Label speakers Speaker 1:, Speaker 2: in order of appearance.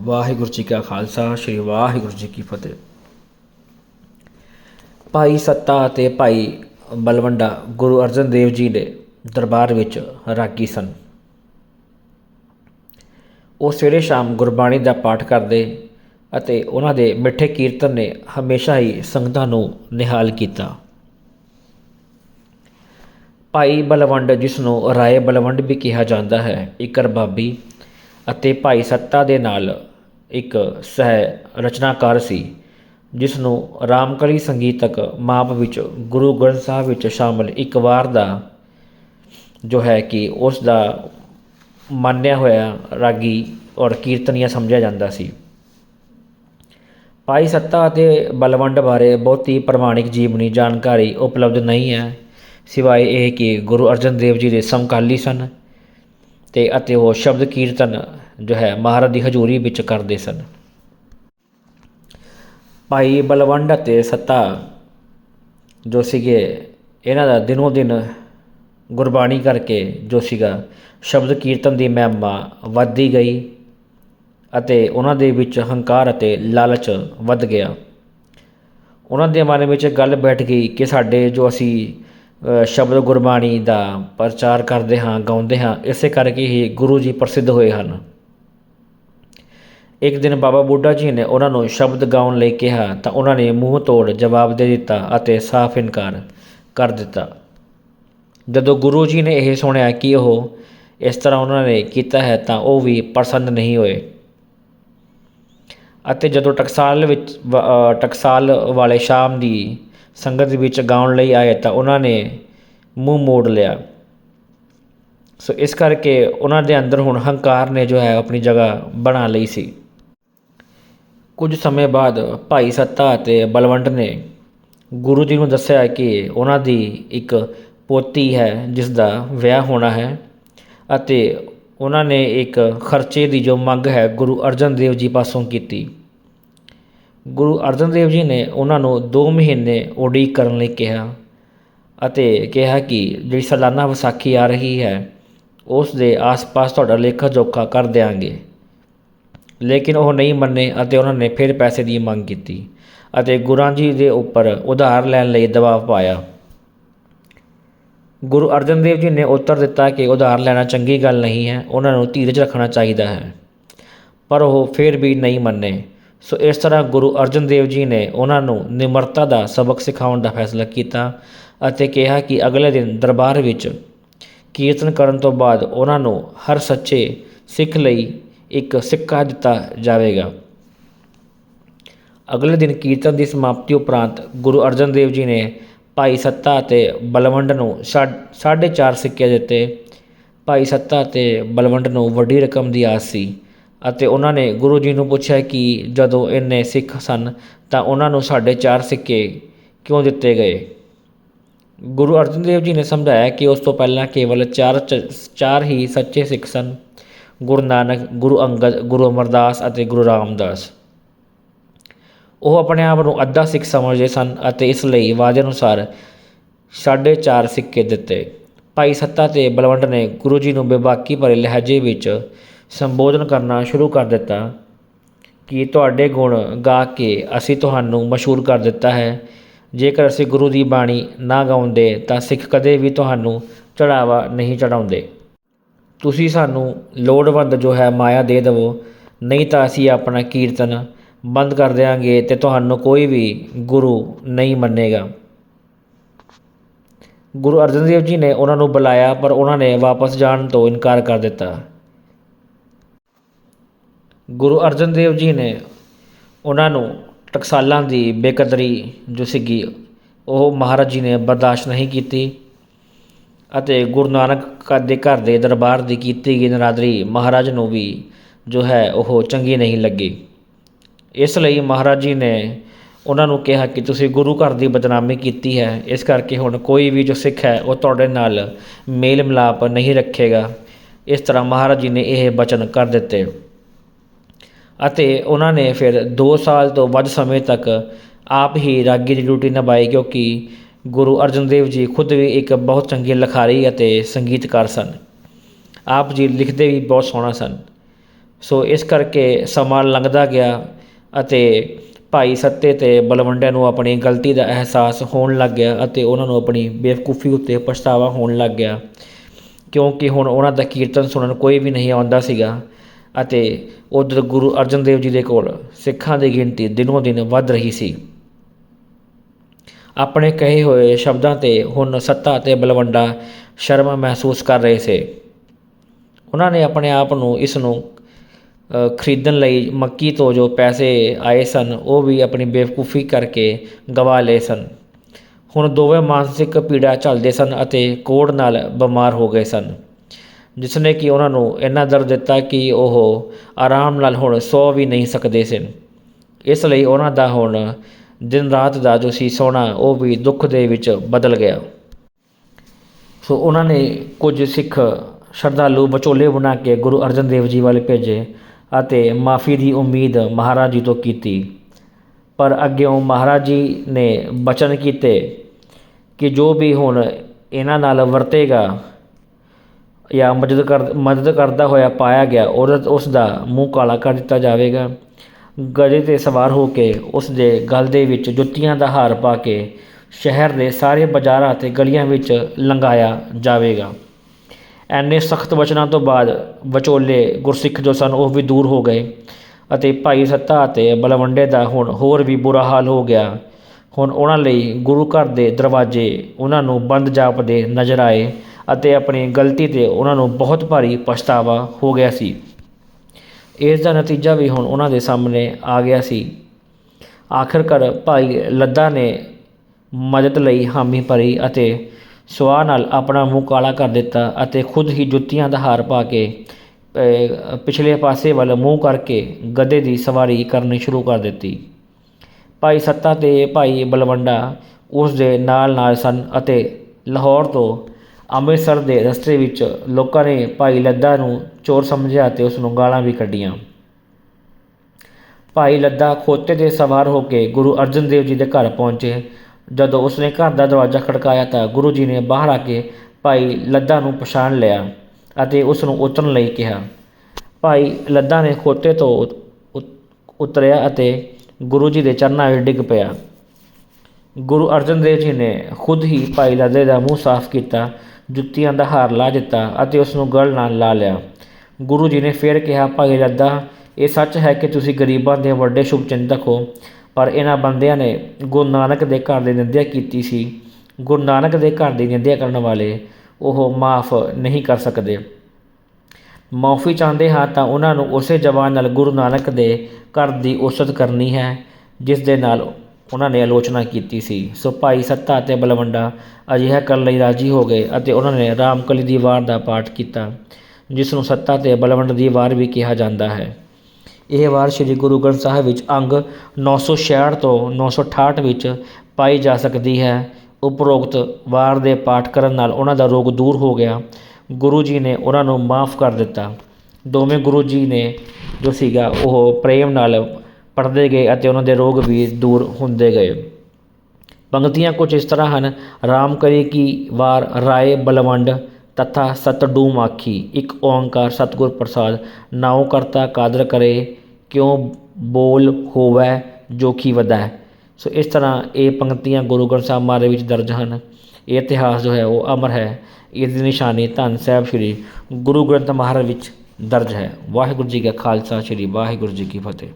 Speaker 1: ਵਾਹਿਗੁਰੂ ਜੀ ਕਾ ਖਾਲਸਾ, ਸ੍ਰੀ ਵਾਹਿਗੁਰੂ ਜੀ ਕੀ ਫਤਿਹ। ਭਾਈ ਸੱਤਾ ਅਤੇ ਭਾਈ ਬਲਵੰਡਾ ਗੁਰੂ ਅਰਜਨ ਦੇਵ ਜੀ ਦੇ ਦਰਬਾਰ ਵਿੱਚ ਰਾਗੀ ਸਨ। ਉਹ ਸਵੇਰੇ ਸ਼ਾਮ ਗੁਰਬਾਣੀ ਦਾ ਪਾਠ ਕਰਦੇ ਅਤੇ ਉਹਨਾਂ ਦੇ ਮਿੱਠੇ ਕੀਰਤਨ ਨੇ ਹਮੇਸ਼ਾ ਹੀ ਸੰਗਤਾਂ ਨੂੰ ਨਿਹਾਲ ਕੀਤਾ। ਭਾਈ ਬਲਵੰਡ ਜਿਸ ਨੂੰ ਰਾਏ ਬਲਵੰਡ ਵੀ ਕਿਹਾ ਜਾਂਦਾ ਹੈ ਇੱਕ ਰਬਾਬੀ ਅਤੇ ਭਾਈ ਸੱਤਾ ਦੇ ਨਾਲ ਇੱਕ ਸਹਿ ਰਚਨਾਕਾਰ ਸੀ ਜਿਸ ਨੂੰ ਰਾਮਕਲੀ ਸੰਗੀਤਕ ਮਾਪ ਵਿੱਚ ਗੁਰੂ ਗ੍ਰੰਥ ਸਾਹਿਬ ਵਿੱਚ ਸ਼ਾਮਲ ਇੱਕ ਵਾਰ ਦਾ ਜੋ ਹੈ ਕਿ ਉਸ ਦਾ ਮੰਨਿਆ ਹੋਇਆ ਰਾਗੀ ਔਰ ਕੀਰਤਨੀਆ ਸਮਝਿਆ ਜਾਂਦਾ ਸੀ। ਭਾਈ ਸੱਤਾ ਅਤੇ ਬਲਵੰਡ ਬਾਰੇ ਬਹੁਤੀ ਪ੍ਰਮਾਣਿਕ ਜੀਵਨੀ ਜਾਣਕਾਰੀ ਉਪਲਬਧ ਨਹੀਂ ਹੈ, ਸਿਵਾਏ ਇਹ ਕਿ ਗੁਰੂ ਅਰਜਨ ਦੇਵ ਜੀ ਦੇ ਸਮਕਾਲੀ ਸਨ। ਤੇ ਅਤੇ ਉਹ ਸ਼ਬਦ ਕੀਰਤਨ ਜੋ ਹੈ ਮਹਾਰਾਜ ਦੀ ਹਜ਼ੂਰੀ ਵਿੱਚ ਕਰਦੇ ਸਨ। ਭਾਈ ਬਲਵੰਡ ਅਤੇ ਸੱਤਾ ਜੋ ਸੀਗੇ, ਇਹਨਾਂ ਦਾ ਦਿਨੋ ਦਿਨ ਗੁਰਬਾਣੀ ਕਰਕੇ ਜੋ ਸੀਗਾ, ਸ਼ਬਦ ਕੀਰਤਨ ਦੀ ਮਹਿਮਾ ਵੱਧਦੀ ਗਈ ਅਤੇ ਉਹਨਾਂ ਦੇ ਵਿੱਚ ਹੰਕਾਰ ਅਤੇ ਲਾਲਚ ਵੱਧ ਗਿਆ। ਉਹਨਾਂ ਦੇ ਮਨ ਵਿੱਚ ਗੱਲ ਬੈਠ ਗਈ ਕਿ ਸਾਡੇ ਜੋ ਅਸੀਂ ਸ਼ਬਦ ਗੁਰਬਾਣੀ ਦਾ ਪ੍ਰਚਾਰ ਕਰਦੇ ਹਾਂ, ਗਾਉਂਦੇ ਹਾਂ, ਇਸੇ ਕਰਕੇ ਹੀ ਗੁਰੂ ਜੀ ਪ੍ਰਸਿੱਧ ਹੋਏ ਹਨ। ਇੱਕ ਦਿਨ ਬਾਬਾ ਬੁੱਢਾ ਜੀ ਨੇ ਉਹਨਾਂ ਨੂੰ ਸ਼ਬਦ ਗਾਉਣ ਲਈ ਕਿਹਾ ਤਾਂ ਉਹਨਾਂ ਨੇ ਮੂੰਹ ਤੋੜ ਜਵਾਬ ਦੇ ਦਿੱਤਾ ਅਤੇ ਸਾਫ਼ ਇਨਕਾਰ ਕਰ ਦਿੱਤਾ। ਜਦੋਂ ਗੁਰੂ ਜੀ ਨੇ ਇਹ ਸੁਣਿਆ ਕਿ ਉਹ ਇਸ ਤਰ੍ਹਾਂ ਉਹਨਾਂ ਨੇ ਕੀਤਾ ਹੈ ਤਾਂ ਉਹ ਵੀ ਪ੍ਰਸੰਨ ਨਹੀਂ ਹੋਏ। ਅਤੇ ਜਦੋਂ ਟਕਸਾਲ ਵਿੱਚ ਵ- ਟਕਸਾਲ ਵਾਲੇ ਸ਼ਾਮ ਦੀ ਸੰਗਤ ਵਿੱਚ ਗਾਉਣ ਲਈ ਆਏ ਤਾਂ ਉਹਨਾਂ ਨੇ ਮੂੰਹ ਮੋੜ ਲਿਆ। ਸੋ ਇਸ ਕਰਕੇ ਉਹਨਾਂ ਦੇ ਅੰਦਰ ਹੁਣ ਹੰਕਾਰ ਨੇ ਜੋ ਹੈ ਆਪਣੀ ਜਗ੍ਹਾ ਬਣਾ ਲਈ ਸੀ। ਕੁਝ ਸਮੇਂ ਬਾਅਦ ਭਾਈ ਸੱਤਾ ਅਤੇ ਬਲਵੰਡ ਨੇ ਗੁਰੂ ਜੀ ਨੂੰ ਦੱਸਿਆ ਕਿ ਉਹਨਾਂ ਦੀ ਇੱਕ ਪੋਤੀ ਹੈ, ਜਿਸ ਦਾ ਵਿਆਹ ਹੋਣਾ ਹੈ ਅਤੇ ਉਹਨਾਂ ਨੇ ਇੱਕ ਖਰਚੇ ਦੀ ਜੋ ਮੰਗ ਹੈ ਗੁਰੂ ਅਰਜਨ ਦੇਵ ਜੀ ਪਾਸੋਂ ਕੀਤੀ। ਗੁਰੂ ਅਰਜਨ ਦੇਵ ਜੀ ਨੇ ਉਹਨਾਂ ਨੂੰ ਦੋ ਮਹੀਨੇ ਉਡੀਕ ਕਰਨ ਲਈ ਕਿਹਾ ਅਤੇ ਕਿਹਾ ਕਿ ਜਿਹੜੀ ਸਾਲਾਨਾ ਵਿਸਾਖੀ ਆ ਰਹੀ ਹੈ, ਉਸ ਦੇ ਆਸ-ਪਾਸ ਤੁਹਾਡਾ ਲੇਖਾ ਜੋਖਾ ਕਰ ਦਿਆਂਗੇ। ਲੇਕਿਨ ਉਹ ਨਹੀਂ ਮੰਨੇ ਅਤੇ ਉਹਨਾਂ ਨੇ ਫਿਰ ਪੈਸੇ ਦੀ ਮੰਗ ਕੀਤੀ ਅਤੇ ਗੁਰਾਂ ਜੀ ਦੇ ਉੱਪਰ ਉਧਾਰ ਲੈਣ ਲਈ ਦਬਾਅ ਪਾਇਆ। ਗੁਰੂ ਅਰਜਨ ਦੇਵ ਜੀ ਨੇ ਉੱਤਰ ਦਿੱਤਾ ਕਿ ਉਧਾਰ ਲੈਣਾ ਚੰਗੀ ਗੱਲ ਨਹੀਂ ਹੈ, ਉਹਨਾਂ ਨੂੰ ਧੀਰਜ ਰੱਖਣਾ ਚਾਹੀਦਾ ਹੈ। ਪਰ ਉਹ ਫਿਰ ਵੀ ਨਹੀਂ ਮੰਨੇ। ਸੋ ਇਸ ਤਰ੍ਹਾਂ ਗੁਰੂ ਅਰਜਨ ਦੇਵ ਜੀ ਨੇ ਉਹਨਾਂ ਨੂੰ ਨਿਮਰਤਾ ਦਾ ਸਬਕ ਸਿਖਾਉਣ ਦਾ ਫੈਸਲਾ ਕੀਤਾ ਅਤੇ ਕਿਹਾ ਕਿ ਅਗਲੇ ਦਿਨ ਦਰਬਾਰ ਵਿੱਚ ਕੀਰਤਨ ਕਰਨ ਤੋਂ ਬਾਅਦ ਉਹਨਾਂ ਨੂੰ ਹਰ ਸੱਚੇ ਸਿੱਖ ਲਈ ਇੱਕ ਸਿੱਕਾ ਦਿੱਤਾ ਜਾਵੇਗਾ। ਅਗਲੇ ਦਿਨ ਕੀਰਤਨ ਦੀ ਸਮਾਪਤੀ ਉਪਰੰਤ ਗੁਰੂ ਅਰਜਨ ਦੇਵ ਜੀ ਨੇ ਭਾਈ ਸੱਤਾ ਅਤੇ ਬਲਵੰਡ ਨੂੰ ਸਾ- ਸਾਢੇ ਚਾਰ ਸਿੱਕੇ ਦਿੱਤੇ। ਭਾਈ ਸੱਤਾ ਅਤੇ ਬਲਵੰਡ ਨੂੰ ਵੱਡੀ ਰਕਮ ਦੀ ਆਸ ਸੀ। ਅਤੇ ਉਹਨਾਂ ਨੇ ਗੁਰੂ ਜੀ ਨੂੰ ਪੁੱਛਿਆ ਕਿ ਜਦੋਂ ਇੰਨੇ ਸਿੱਖ ਸਨ ਤਾਂ ਉਹਨਾਂ ਨੂੰ ਸਾਢੇ ਚਾਰ ਸਿੱਕੇ ਕਿਉਂ ਦਿੱਤੇ ਗਏ? ਗੁਰੂ ਅਰਜਨ ਦੇਵ ਜੀ ਨੇ ਸਮਝਾਇਆ ਕਿ ਉਸ ਤੋਂ ਪਹਿਲਾਂ ਕੇਵਲ ਚਾਰ ਚਾਰ ਹੀ ਸੱਚੇ ਸਿੱਖ ਸਨ। ਗੁਰੂ ਨਾਨਕ, ਗੁਰੂ ਅੰਗਦ, ਗੁਰੂ ਅਮਰਦਾਸ ਅਤੇ ਗੁਰੂ ਰਾਮਦਾਸ। ਉਹ ਆਪਣੇ ਆਪ ਨੂੰ ਅੱਧਾ ਸਿੱਖ ਸਮਝਦੇ ਸਨ ਅਤੇ ਇਸ ਲਈ ਵਾਅਦੇ ਅਨੁਸਾਰ ਸਾਢੇ ਚਾਰ ਸਿੱਕੇ ਦਿੱਤੇ। ਭਾਈ ਸੱਤਾ ਤੇ ਬਲਵੰਡ ਨੇ ਗੁਰੂ ਜੀ ਨੂੰ ਬੇਬਾਕੀ ਭਰੇ ਲਹਿਜੇ ਵਿੱਚ ਸੰਬੋਧਨ ਕਰਨਾ ਸ਼ੁਰੂ ਕਰ ਦਿੱਤਾ ਕਿ ਤੁਹਾਡੇ ਗੁਣ ਗਾ ਕੇ ਅਸੀਂ ਤੁਹਾਨੂੰ ਮਸ਼ਹੂਰ ਕਰ ਦਿੱਤਾ ਹੈ। ਜੇਕਰ ਅਸੀਂ ਗੁਰੂ ਦੀ ਬਾਣੀ ਨਾ ਗਾਉਂਦੇ ਤਾਂ ਸਿੱਖ ਕਦੇ ਵੀ ਤੁਹਾਨੂੰ ਚੜਾਵਾ ਨਹੀਂ ਚੜਾਉਂਦੇ। ਤੁਸੀਂ ਸਾਨੂੰ ਲੋੜਵੰਦ ਜੋ ਹੈ ਮਾਇਆ ਦੇ ਦੇਵੋ, ਨਹੀਂ ਤਾਂ ਅਸੀਂ ਆਪਣਾ ਕੀਰਤਨ ਬੰਦ ਕਰ ਦਿਆਂਗੇ ਤੇ ਤੁਹਾਨੂੰ ਕੋਈ ਵੀ ਗੁਰੂ ਨਹੀਂ ਮੰਨੇਗਾ। ਗੁਰੂ ਅਰਜਨ ਦੇਵ ਜੀ ਨੇ ਉਹਨਾਂ ਨੂੰ ਬੁਲਾਇਆ, ਪਰ ਉਹਨਾਂ ਨੇ ਵਾਪਸ ਜਾਣ ਤੋਂ ਇਨਕਾਰ ਕਰ ਦਿੱਤਾ। ਗੁਰੂ ਅਰਜਨ ਦੇਵ ਜੀ ਨੇ ਉਹਨਾਂ ਨੂੰ ਟਕਸਾਲਾਂ ਦੀ ਬੇਕਦਰੀ ਜੋ ਸੀਗੀ, ਉਹ ਮਹਾਰਾਜ ਜੀ ਨੇ ਬਰਦਾਸ਼ਤ ਨਹੀਂ ਕੀਤੀ ਅਤੇ ਗੁਰੂ ਨਾਨਕ ਦੇ ਘਰ ਦੇ ਦਰਬਾਰ ਦੀ ਕੀਤੀ ਗਈ ਨਰਾਦਰੀ ਮਹਾਰਾਜ ਨੂੰ ਵੀ ਜੋ ਹੈ, ਉਹ ਚੰਗੀ ਨਹੀਂ ਲੱਗੀ। ਇਸ ਲਈ ਮਹਾਰਾਜ ਜੀ ਨੇ ਉਹਨਾਂ ਨੂੰ ਕਿਹਾ ਕਿ ਤੁਸੀਂ ਗੁਰੂ ਘਰ ਦੀ ਬਦਨਾਮੀ ਕੀਤੀ ਹੈ, ਇਸ ਕਰਕੇ ਹੁਣ ਕੋਈ ਵੀ ਜੋ ਸਿੱਖ ਹੈ, ਉਹ ਤੁਹਾਡੇ ਨਾਲ ਮੇਲ ਮਿਲਾਪ ਨਹੀਂ ਰੱਖੇਗਾ। ਇਸ ਤਰ੍ਹਾਂ ਮਹਾਰਾਜ ਜੀ ਨੇ ਇਹ ਬਚਨ ਕਰ ਦਿੱਤੇ। ਅਤੇ ਉਹਨਾਂ ਨੇ ਫਿਰ ਦੋ ਸਾਲ ਤੋਂ ਵੱਧ ਸਮੇਂ ਤੱਕ ਆਪ ਹੀ ਰਾਗੀ ਦੀ ਡਿਊਟੀ ਨਿਭਾਈ ਕਿਉਂਕਿ ਗੁਰੂ ਅਰਜਨ ਦੇਵ ਜੀ ਖੁਦ ਵੀ ਇੱਕ ਬਹੁਤ ਚੰਗੇ ਲਿਖਾਰੀ ਅਤੇ ਸੰਗੀਤਕਾਰ ਸਨ। ਆਪ ਜੀ ਲਿਖਦੇ ਵੀ ਬਹੁਤ ਸੋਹਣਾ ਸਨ। ਸੋ ਇਸ ਕਰਕੇ ਸਮਾਂ ਲੰਘਦਾ ਗਿਆ ਅਤੇ ਭਾਈ ਸੱਤੇ ਤੇ ਬਲਵੰਡਿਆਂ ਨੂੰ ਆਪਣੀ ਗਲਤੀ ਦਾ ਅਹਿਸਾਸ ਹੋਣ ਲੱਗ ਗਿਆ ਅਤੇ ਉਹਨਾਂ ਨੂੰ ਆਪਣੀ ਬੇਵਕੂਫੀ ਉੱਤੇ ਪਛਤਾਵਾ ਹੋਣ ਲੱਗ ਗਿਆ। ਕਿਉਂਕਿ ਹੁਣ ਉਹਨਾਂ ਦਾ ਕੀਰਤਨ ਸੁਣਨ ਕੋਈ ਵੀ ਨਹੀਂ ਆਉਂਦਾ ਸੀਗਾ। ਅਤੇ ਉਧਰ ਗੁਰੂ ਅਰਜਨ ਦੇਵ ਜੀ ਦੇ ਕੋਲ ਸਿੱਖਾਂ ਦੀ ਗਿਣਤੀ ਦਿਨੋਂ ਦਿਨ ਵੱਧ ਰਹੀ ਸੀ। ਆਪਣੇ ਕਹੇ ਹੋਏ ਸ਼ਬਦਾਂ ਤੇ ਹੁਣ ਸੱਤਾ ਅਤੇ ਬਲਵੰਡਾ ਸ਼ਰਮ ਮਹਿਸੂਸ ਕਰ ਰਹੇ ਸੀ। ਉਹਨਾਂ ਨੇ ਆਪਣੇ ਆਪ ਨੂੰ ਇਸ ਨੂੰ ਖਰੀਦਣ ਲਈ ਮੱਕੀ ਤੋਂ ਜੋ ਪੈਸੇ ਆਏ ਸਨ, ਉਹ ਵੀ ਆਪਣੀ ਬੇਵਕੂਫੀ ਕਰਕੇ ਗਵਾ ਲਏ ਸਨ। ਹੁਣ ਦੋਵੇਂ ਮਾਨਸਿਕ ਪੀੜਾ ਝੱਲਦੇ ਸਨ ਅਤੇ ਕੋੜ ਨਾਲ ਬਿਮਾਰ ਹੋ ਗਏ ਸਨ। ਜਿਸ ਨੇ ਕਿ ਉਹਨਾਂ ਨੂੰ ਇੰਨਾ ਦਰਦ ਦਿੱਤਾ ਕਿ ਉਹ ਆਰਾਮ ਨਾਲ ਹੁਣ ਸੌ ਵੀ ਨਹੀਂ ਸਕਦੇ ਸਨ। ਇਸ ਲਈ ਉਹਨਾਂ ਦਾ ਹੁਣ ਦਿਨ ਰਾਤ ਦਾ ਜੋ ਸੀ ਸੋਣਾ ਉਹ ਵੀ ਦੁੱਖ ਦੇ ਵਿੱਚ ਬਦਲ ਗਿਆ। ਸੋ ਉਹਨਾਂ ਨੇ ਕੁਝ ਸਿੱਖ ਸ਼ਰਧਾਲੂ ਵਿਚੋਲੇ ਬਣਾ ਕੇ ਗੁਰੂ ਅਰਜਨ ਦੇਵ ਜੀ ਵੱਲ ਭੇਜੇ ਅਤੇ ਮਾਫੀ ਦੀ ਉਮੀਦ ਮਹਾਰਾਜ ਜੀ ਤੋਂ ਕੀਤੀ। ਪਰ ਅੱਗਿਓਂ ਮਹਾਰਾਜ ਜੀ ਨੇ ਬਚਨ ਕੀਤੇ ਕਿ ਜੋ ਵੀ ਹੁਣ ਇਹਨਾਂ ਨਾਲ ਵਰਤੇਗਾ ਜਾਂ ਮਦਦ ਕਰ, ਮਦਦ ਕਰਦਾ ਹੋਇਆ ਪਾਇਆ ਗਿਆ ਔਰਤ ਉਸ ਦਾ ਮੂੰਹ ਕਾਲਾ ਕਰ ਦਿੱਤਾ ਜਾਵੇਗਾ। ਗਧੇ ਤੇ ਸਵਾਰ ਹੋ ਕੇ ਉਸ ਦੇ ਗਲ ਦੇ ਵਿੱਚ ਜੁੱਤੀਆਂ ਦਾ ਹਾਰ ਪਾ ਕੇ ਸ਼ਹਿਰ ਦੇ ਸਾਰੇ ਬਾਜ਼ਾਰਾਂ ਅਤੇ ਗਲੀਆਂ ਵਿੱਚ ਲੰਘਾਇਆ ਜਾਵੇਗਾ। ਐਨੇ ਸਖਤ ਵਚਨਾਂ ਤੋਂ ਬਾਅਦ ਵਿਚੋਲੇ ਗੁਰਸਿੱਖ ਜੋ ਸਨ, ਉਹ ਵੀ ਦੂਰ ਹੋ ਗਏ ਅਤੇ ਭਾਈ ਸੱਤਾ ਅਤੇ ਬਲਵੰਡੇ ਦਾ ਹੁਣ ਹੋਰ ਵੀ ਬੁਰਾ ਹਾਲ ਹੋ ਗਿਆ। ਹੁਣ ਉਹਨਾਂ ਲਈ ਗੁਰੂ ਘਰ ਦੇ ਦਰਵਾਜ਼ੇ ਉਹਨਾਂ ਨੂੰ ਬੰਦ ਜਾਪਦੇ ਨਜ਼ਰ ਆਏ। ਅਤੇ ਆਪਣੀ ਗਲਤੀ ਤੇ ਉਹਨਾਂ ਨੂੰ ਬਹੁਤ ਭਾਰੀ ਪਛਤਾਵਾ ਹੋ ਗਿਆ ਸੀ। ਇਸ ਦਾ ਨਤੀਜਾ ਵੀ ਹੁਣ ਉਹਨਾਂ ਦੇ ਸਾਹਮਣੇ ਆ ਗਿਆ ਸੀ। ਆਖਰਕਾਰ ਭਾਈ ਲੱਦਾ ਨੇ ਮਦਦ ਲਈ ਹਾਮੀ ਭਰੀ ਅਤੇ ਸਵਾਹ ਨਾਲ ਆਪਣਾ ਮੂੰਹ ਕਾਲਾ ਕਰ ਦਿੱਤਾ ਅਤੇ ਖੁਦ ਹੀ ਜੁੱਤੀਆਂ ਦਾ ਹਾਰ ਪਾ ਕੇ ਪਿਛਲੇ ਪਾਸੇ ਵੱਲ ਮੂੰਹ ਕਰਕੇ ਗਧੇ ਦੀ ਸਵਾਰੀ ਕਰਨੀ ਸ਼ੁਰੂ ਕਰ ਦਿੱਤੀ। ਭਾਈ ਸੱਤਾ ਤੇ ਭਾਈ ਬਲਵੰਡਾ ਉਸ ਦੇ ਨਾਲ ਨਾਲ ਸਨ ਅਤੇ ਲਾਹੌਰ ਤੋਂ ਅੰਮ੍ਰਿਤਸਰ ਦੇ ਰਸਤੇ ਵਿੱਚ ਲੋਕਾਂ ਨੇ ਭਾਈ ਲੱਦਾ ਨੂੰ ਚੋਰ ਸਮਝਿਆ ਤੇ ਉਸ ਨੂੰ ਗਾਲਾਂ ਵੀ ਕੱਢੀਆਂ। ਭਾਈ ਲੱਦਾ ਖੋਤੇ ਤੇ ਸਵਾਰ ਹੋ ਕੇ ਗੁਰੂ ਅਰਜਨ ਦੇਵ ਜੀ ਦੇ ਘਰ ਪਹੁੰਚੇ। ਜਦੋਂ ਉਸਨੇ ਘਰ ਦਾ ਦਰਵਾਜ਼ਾ ਖੜਕਾਇਆ ਤਾਂ ਗੁਰੂ ਜੀ ਨੇ ਬਾਹਰ ਆ ਕੇ ਭਾਈ ਲੱਦਾ ਨੂੰ ਪਛਾਣ ਲਿਆ ਅਤੇ ਉਸ ਨੂੰ ਉਤਰਨ ਲਈ ਕਿਹਾ। ਭਾਈ ਲੱਦਾ ਨੇ ਖੋਤੇ ਤੋਂ ਉਤਰਿਆ ਅਤੇ ਗੁਰੂ ਜੀ ਦੇ ਚਰਨਾਂ ਵਿੱਚ ਡਿੱਗ ਪਿਆ। ਗੁਰੂ ਅਰਜਨ ਦੇਵ ਜੀ ਨੇ ਖੁਦ ਹੀ ਭਾਈ ਲੱਦੇ ਦਾ ਮੂੰਹ ਸਾਫ਼ ਕੀਤਾ ਜੁੱਤੀਆਂ ਦਾ ਹਾਰ ਲਾ ਦਿੱਤਾ ਅਤੇ ਉਸ ਨੂੰ ਗਲ ਨਾਲ ਲਾ ਲਿਆ। ਗੁਰੂ ਜੀ ਨੇ ਫਿਰ ਕਿਹਾ, ਭਾਈ ਲੱਦਾ ਇਹ ਸੱਚ ਹੈ ਕਿ ਤੁਸੀਂ ਗਰੀਬਾਂ ਦੇ ਵੱਡੇ ਸ਼ੁਭ ਚਿੰਤਕ ਹੋ, ਪਰ ਇਹਨਾਂ ਬੰਦਿਆਂ ਨੇ ਗੁਰੂ ਨਾਨਕ ਦੇ ਘਰ ਦੀ ਨਿੰਦਿਆ ਕੀਤੀ ਸੀ। ਗੁਰੂ ਨਾਨਕ ਦੇ ਘਰ ਦੀ ਨਿੰਦਿਆ ਕਰਨ ਵਾਲੇ ਉਹ ਮਾਫ ਨਹੀਂ ਕਰ ਸਕਦੇ। ਮਾਫੀ ਚਾਹੁੰਦੇ ਹਾਂ ਤਾਂ ਉਹਨਾਂ ਨੂੰ ਉਸੇ ਜ਼ਬਾਨ ਨਾਲ ਗੁਰੂ ਨਾਨਕ ਦੇ ਘਰ ਦੀ ਉਸਤ ਕਰਨੀ ਹੈ, ਜਿਸ ਦੇ ਨਾਲ ਉਹਨਾਂ ਨੇ ਆਲੋਚਨਾ ਕੀਤੀ ਸੀ। ਸੋ ਭਾਈ ਸੱਤਾ ਅਤੇ ਬਲਵੰਡਾ ਅਜਿਹਾ ਕਰਨ ਲਈ ਰਾਜੀ ਹੋ ਗਏ ਅਤੇ ਉਹਨਾਂ ਨੇ ਰਾਮਕਲੀ ਦੀ ਵਾਰ ਦਾ ਪਾਠ ਕੀਤਾ, ਜਿਸ ਨੂੰ ਸੱਤਾ ਤੇ ਬਲਵੰਡ ਦੀ ਵਾਰ ਵੀ ਕਿਹਾ ਜਾਂਦਾ ਹੈ। ਇਹ ਵਾਰ ਸ੍ਰੀ ਗੁਰੂ ਗ੍ਰੰਥ ਸਾਹਿਬ ਵਿੱਚ ਅੰਗ 966 ਤੋਂ 968 ਵਿੱਚ ਪਾਈ ਜਾ ਸਕਦੀ ਹੈ। ਉਪਰੋਕਤ ਵਾਰ ਦੇ ਪਾਠ ਕਰਨ ਨਾਲ ਉਹਨਾਂ ਦਾ ਰੋਗ ਦੂਰ ਹੋ ਗਿਆ। ਗੁਰੂ ਜੀ ਨੇ ਉਹਨਾਂ ਨੂੰ ਮਾਫ ਕਰ ਦਿੱਤਾ। ਦੋਵੇਂ ਗੁਰੂ ਜੀ ਨੇ ਜੋ ਸੀਗਾ, ਉਹ ਪ੍ਰੇਮ ਨਾਲ ਪੜ੍ਹਦੇ ਗਏ ਅਤੇ ਉਹਨਾਂ ਦੇ ਰੋਗ ਵੀ ਦੂਰ ਹੁੰਦੇ ਗਏ। ਪੰਗਤੀਆਂ ਕੁਝ ਇਸ ਤਰ੍ਹਾਂ ਹਨ। ਰਾਮ ਕਰੇ ਕੀ ਵਾਰ ਰਾਏ ਬਲਵੰਡ, ਤਥਾ ਸਤਡੂਮ ਆਖੀ। ਇੱਕ ਓੰਕਾਰ ਸਤਿਗੁਰ ਪ੍ਰਸਾਦ, ਨਾਉ ਕਰਤਾ ਕਾਦਰ ਕਰੇ, ਕਿਉ ਬੋਲ ਹੋਵੈ ਜੋਖੀ ਵਧੈ। ਸੋ ਇਸ ਤਰ੍ਹਾਂ ਇਹ ਪੰਕਤੀਆਂ ਗੁਰੂ ਗ੍ਰੰਥ ਸਾਹਿਬ ਮਹਾਰਾਜ ਵਿੱਚ ਦਰਜ ਹਨ। ਇਹ ਇਤਿਹਾਸ ਜੋ ਹੈ, ਉਹ ਅਮਰ ਹੈ। ਇਸ ਦੀ ਨਿਸ਼ਾਨੀ ਧੰਨ ਸਾਹਿਬ ਸ੍ਰੀ ਗੁਰੂ ਗ੍ਰੰਥ ਮਹਾਰਾਜ ਵਿੱਚ ਦਰਜ ਹੈ। ਵਾਹਿਗੁਰੂ ਜੀ ਕਾ ਖਾਲਸਾ, ਸ੍ਰੀ ਵਾਹਿਗੁਰੂ ਜੀ ਕੀ ਫਤਿਹ।